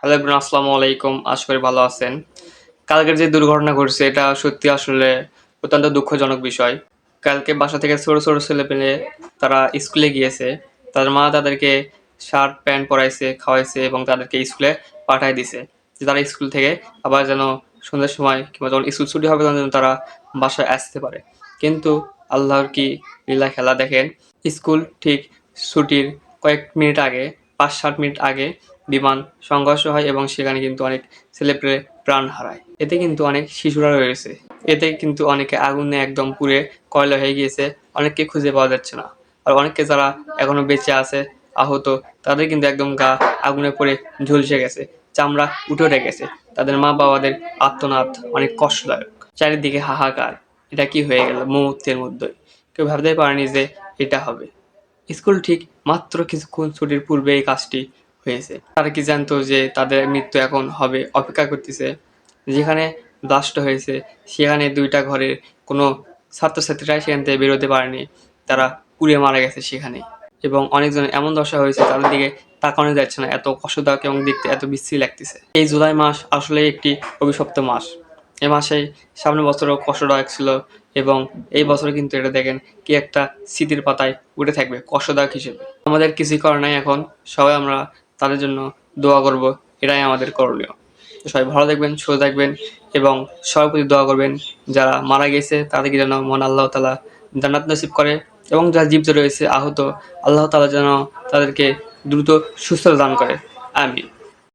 Hello everyone, আসসালামু আলাইকুম। আশা করি ভালো আছেন। কালকের যে দুর্ঘটনা ঘটছে, এটা সত্যি আসলে অত্যন্ত দুঃখজনক বিষয়। কালকে বাসা থেকে ছোট ছোট ছেলে পেলে তারা স্কুলে গিয়েছে। তাদের মা তাদেরকে শার্ট, প্যান্ট পরাইছে, খাওয়াইছে এবং তাদেরকে স্কুলে পাঠায় দিছে যে তারা স্কুল থেকে আবার যেন সন্ধ্যার সময় কিংবা যখন স্কুল ছুটি হবে, তখন যেন তারা বাসায় আসতে পারে। কিন্তু আল্লাহর কি লীলা খেলা দেখেন? স্কুল ঠিক ছুটির কয়েক মিনিট আগে পাঁচ সাত মিনিট আগে বিমান সংঘর্ষ হয় এবং সেখানে কিন্তু অনেক ছেলেপেলে প্রাণ হারায়। এতে কিন্তু অনেক শিশুরা রয়েছে এতে কিন্তু অনেকে আগুনে একদম পুড়ে কয়লা হয়ে গিয়েছে, অনেককে খুঁজে পাওয়া যাচ্ছে না। আর অনেকে যারা এখনও বেঁচে আছে, আহত, তাদের কিন্তু একদম গা আগুনে পড়ে ঝলসে গেছে, চামড়া উঠে গেছে। তাদের মা বাবাদের আত্মনাদ অনেক কষ্টদায়ক। চারিদিকে হাহাকার। এটা কি হয়ে গেল মুহূর্তের মধ্যে? কেউ ভাবতেই পারেনি যে এটা হবে। স্কুল ঠিক মাত্র কিছুক্ষণ ছুটির পূর্বে এই কাজটি হয়েছে। তারা কি জানতো যে তাদের মৃত্যু এখন হবে, অপেক্ষা করতেছে। যেখানে ব্লাস্ট হয়েছে, সেখানে দুইটা ঘরের কোনো ছাত্রছাত্রীরাই সেখান থেকে বেরোতে পারেনি। তারা পুড়ে মারা গেছে সেখানে। এবং অনেকজন এমন দশা হয়েছে, তাদের দিকে তাকানো যাচ্ছে না, এত কষ্টদায়ক এবং দেখতে এত বিশ্রী লাগতেছে। এই জুলাই মাস আসলে একটি অভিশপ্ত মাস। এ মাসে সামনের বছরও কষ্টদায়ক ছিল এবং এই বছর কিন্তু এটা দেখেন কি একটা স্মৃতির পাতায় উঠে থাকবে, কষ্টদায়ক হিসেবে। আমাদের কিছুই করার নাই এখন, সবাই আমরা তাদের জন্য দোয়া করব, এটাই আমাদের করণীয়। সবাই ভালো থাকবেন, সুস্থ থাকবেন এবং সবার প্রতি দোয়া করবেন, যারা মারা গেছে তাদেরকে যেন মন আল্লাহ তালা জান্নাত নসিব করে এবং যারা জীবিত রয়েছে, আহত, আল্লাহ তালা যেন তাদেরকে দ্রুত সুস্থতা দান করে। আমি